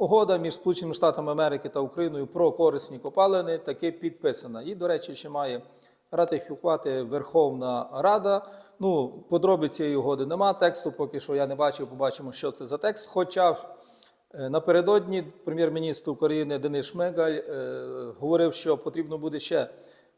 Угода між Сполученими Штатами Америки та Україною про корисні копалини таки підписана. І, до речі, ще має ратифікувати Верховна Рада. Ну, подробиць цієї угоди нема. Тексту поки що я не бачив, побачимо, що це за текст. Хоча е, напередодні прем'єр-міністр України Денис Шмигаль е, говорив, що потрібно буде ще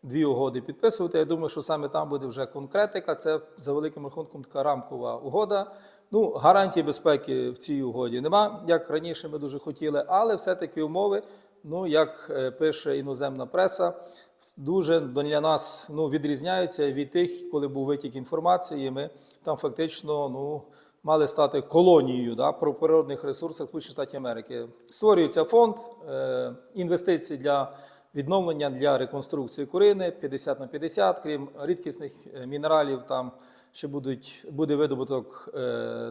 дві угоди підписувати. Я думаю, що саме там буде вже конкретика. Це за великим рахунком така рамкова угода. Ну, гарантії безпеки в цій угоді нема, як раніше ми дуже хотіли, але все-таки умови, ну як е, пише іноземна преса, дуже для нас ну, відрізняються від тих, коли був витік інформації. Ми там фактично ну, мали стати колонією да, про природних ресурсах Сполучених Штатів Америки. Створюється фонд е, інвестицій для відновлення для реконструкції Курини 50 на 50, крім рідкісних е, мінералів, там ще будуть, буде видобуток е,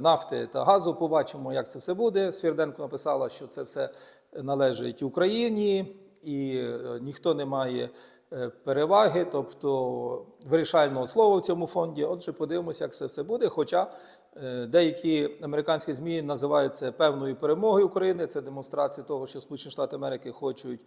нафти та газу. Побачимо, як це все буде. Свірденко написала, що це все належить Україні, і е, ніхто не має переваги, тобто вирішального слова в цьому фонді. Отже, подивимося, як це все буде. Хоча е, деякі американські ЗМІ називають це певною перемогою України. Це демонстрація того, що Сполучені Штати Америки хочуть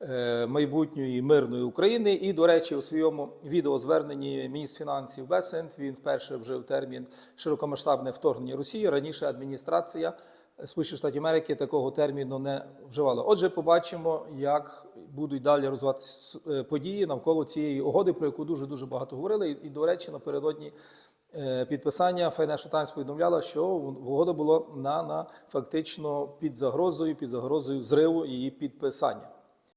е, майбутньої мирної України. І, до речі, у своєму відеозверненні міністр фінансів Бесент він вперше вжив термін широкомасштабне вторгнення Росії. Раніше адміністрація Сполучених Штатів Америки такого терміну не вживали. Отже, побачимо, як будуть далі розвиватися е, події навколо цієї угоди, про яку дуже дуже багато говорили. І, і, до речі, напередодні е, підписання Financial Times повідомляла, що угода була на, на фактично під загрозою, під загрозою зриву її підписання.